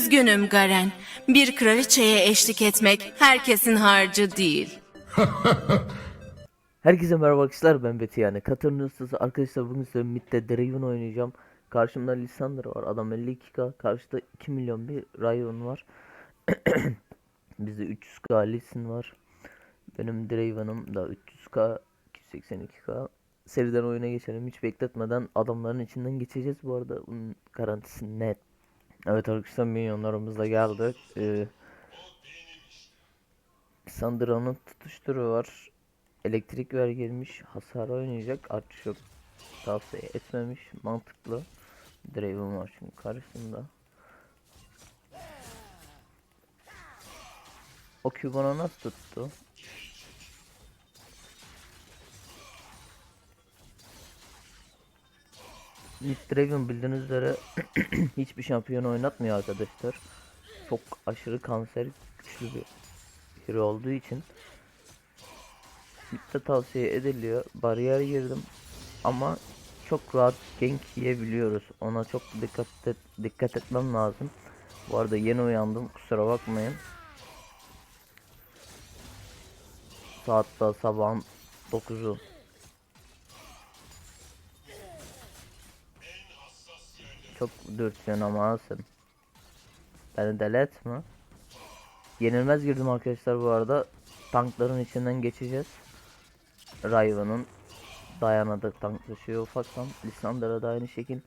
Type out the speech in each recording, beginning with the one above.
Üzgünüm Garen. Bir kraliçeye eşlik etmek herkesin harcı değil. Herkese merhaba arkadaşlar ben Beti yani. Katar'ın ustası. Arkadaşlar bugün size Mid'de Draven oynayacağım. Karşımda Lissandra var adam 52k karşıda 2 milyon bir Riven var. Bizde 300k Lissin var. Benim Draven'ım da 300k 282k Seriden oyuna geçelim. Hiç bekletmeden adamların içinden geçeceğiz. Bu arada bunun garantisi net Evet arkadaşlar milyonlarımız da geldi ee, Sandra'nın tutuşturu var. Elektrik ver gelmiş hasar oynayacak. Artış yok. Tavsiye etmemiş. Mantıklı. Draven var çünkü karşısında. O Q bana nasıl tuttu Mid Draven bildiğiniz üzere hiçbir şampiyon oynatmıyor arkadaşlar çok aşırı kanser güçlü bir hero olduğu için Mid'de tavsiye ediliyor. Bariyer girdim ama çok rahat gank yiyebiliyoruz. Ona çok dikkat et, dikkat etmem lazım. Bu arada yeni uyandım. Kusura bakmayın. Saat sabahın 9'u. Çok dürtüyorsun ama sen. Beni deli etme. Yenilmez girdim arkadaşlar bu arada. Tankların içinden geçeceğiz. Riven'ın dayanadığı tank taşıyor ufaktan. Lissandra'da da aynı şekil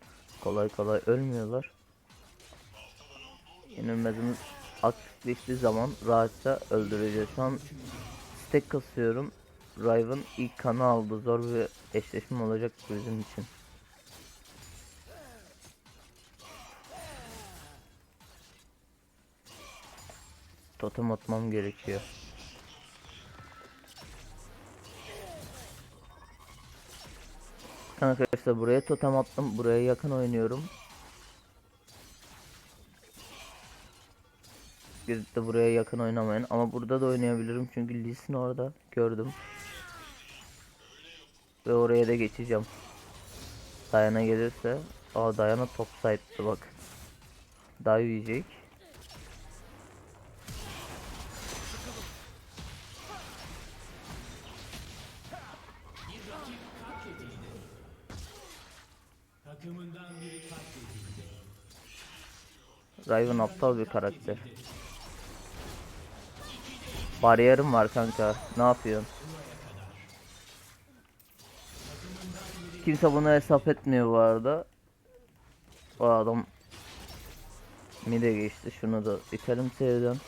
kolay kolay ölmüyorlar. Yenilmezimiz aktifleştiği zaman rahatça öldüreceğiz. Şu an stack kasıyorum. Riven ilk kanı aldı. Zor bir eşleşme olacak bizim için. Totem atmam gerekiyor. Arkadaşlar buraya totem attım. Buraya yakın oynuyorum. Gidip de buraya yakın oynamayın. Ama burada da oynayabilirim. Çünkü Lee Sin orada. Gördüm. Ve oraya da geçeceğim. Dayana gelirse. Aa Dayana top side'dı bak. Dive yiyecek. Riven aptal bir karakter. Bariyerim var kanka. Ne yapıyorsun? Kimse buna hesap etmiyor bu arada. O adam mide geçti. Şunu da itelim sevdim.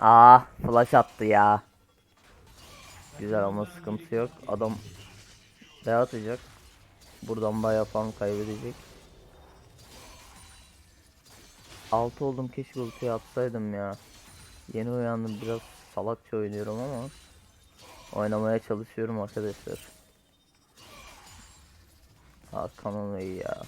Ah, flash attı ya. Güzel ama sıkıntı yok. Adam B atacak. Buradan bayağı farm kaybedecek. 6 oldum keşke ultiyi atsaydım ya. Yeni uyandım biraz salakça oynuyorum ama oynamaya çalışıyorum arkadaşlar. Hakan'ın iyi ya.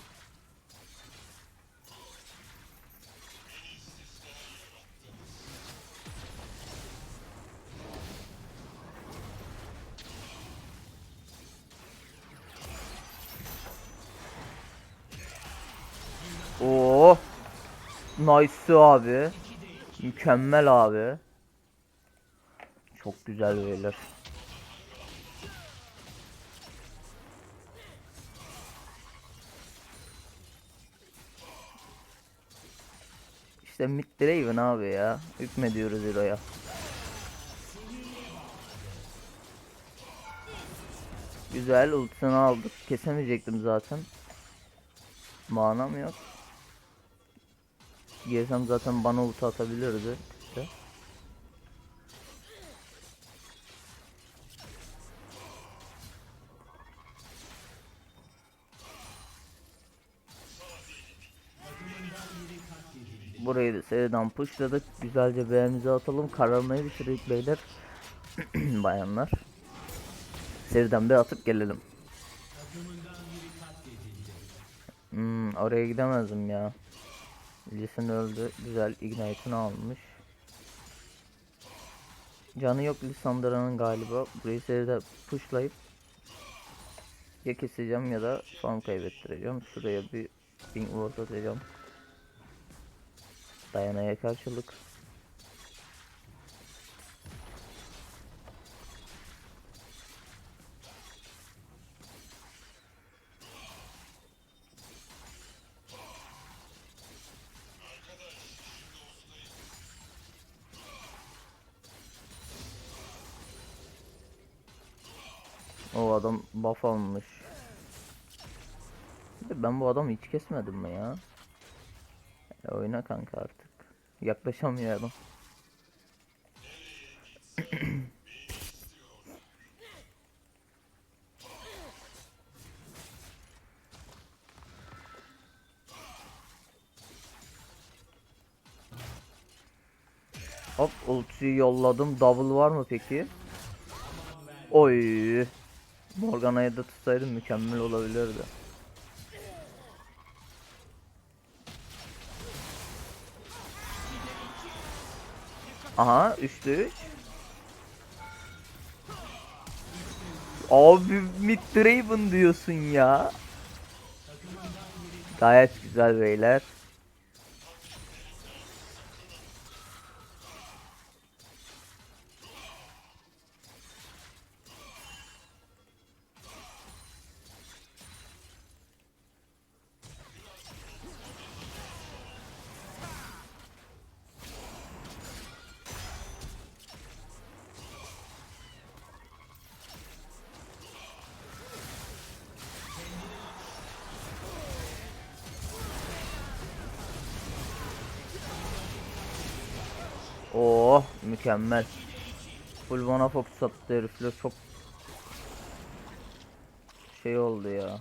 Nice abi. Mükemmel abi. Çok güzel beyler. İşte mid Draven abi ya. Hükmediyoruz Hero'ya. Güzel ultisini aldık. Kesemeyecektim zaten. Manam yok. Girsem zaten bana ulti atabilirdi. İşte. Burayı da seriden pushladık. Güzelce beğenimizi atalım. Kararmayı bitirdik beyler. Bayanlar. Seriden bir atıp gelelim. Hmm, oraya gidemezdim ya. Lee Sin öldü. Güzel Ignite'ını almış. Canı yok Lissandra'nın galiba. Burayı seride pushlayıp ya keseceğim ya da farm kaybettireceğim. Şuraya bir ping ward atacağım. Dayanaya karşılık. Adam buff almış. Ben bu adamı hiç kesmedim mi ya? Ya oyna kanka artık. Yaklaşamıyorum. Hop ultiyi yolladım. Double var mı peki? Oy. Morgana'yı da tutsaydım mükemmel olabilirdi. Aha 3'te 3. Abi Mid Draven diyorsun ya. Gayet güzel beyler. Mükemmel. Full bana fokus attı herifle çok şey oldu ya.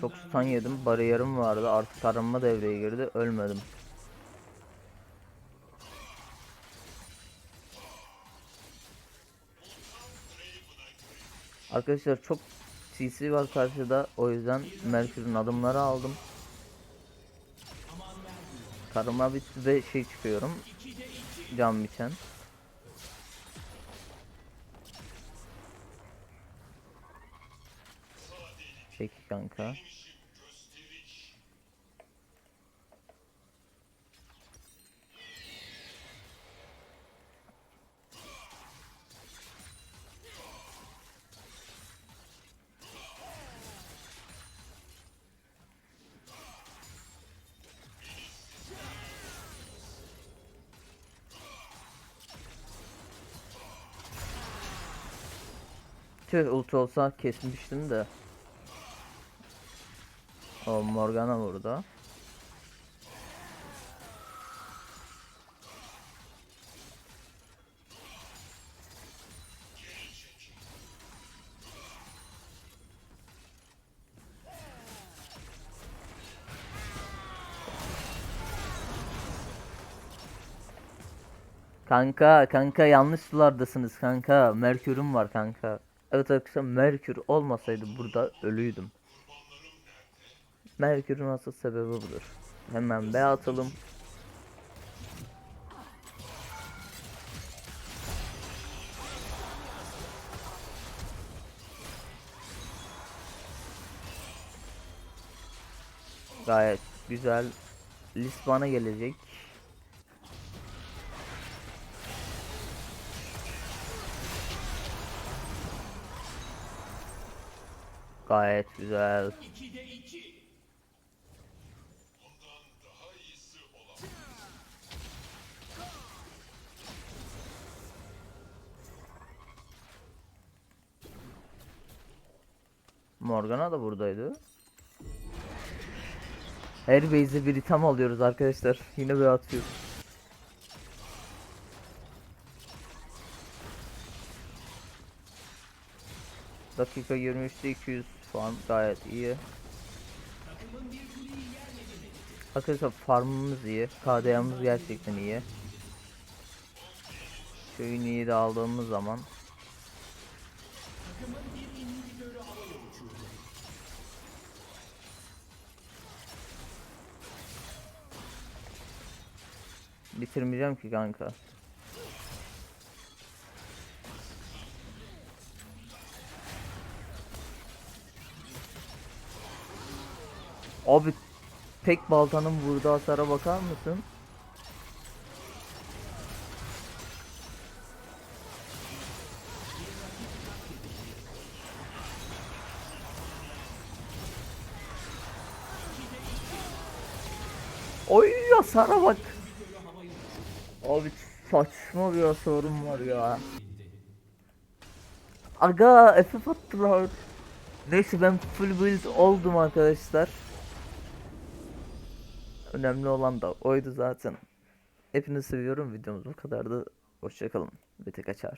Çok stun yedim. Bariyerim vardı. Artık arınma devreye girdi. Ölmedim. Arkadaşlar çok CC var karşıda. O yüzden Merkür'ün adımları aldım. Karıma bir ve şey çıkıyorum. Cam biçen. Peki kanka. Tüh ulti olsa kesmiştim de. O Morgana burada. Kanka kanka yanlış sulardasınız kanka. Merkür'üm var kanka. Evet arkadaşlar Merkür olmasaydı burada ölüydüm. Merkür'ün asıl sebebi budur. Hemen B atalım. Gayet güzel. List bana gelecek. Gayet güzel. Morgana da buradaydı. Her base'e bir item alıyoruz arkadaşlar. Yine bir atıyoruz. Dakika 23'te 200 puan gayet iyi. Arkadaşlar farmımız iyi. KDA'mız gerçekten iyi. Köyün iyi de aldığımız zaman Bitirmeyeceğim ki kanka. Abi tek baltanın vurduğu hasara bakar mısın? Oy hasara bak. Abi saçma bir hasarım var ya. Aga FF attılar. Neyse ben full build oldum arkadaşlar. Önemli olan da oydu zaten. Hepinizi seviyorum. Videomuz bu kadardı. Hoşçakalın. Bir tek açar.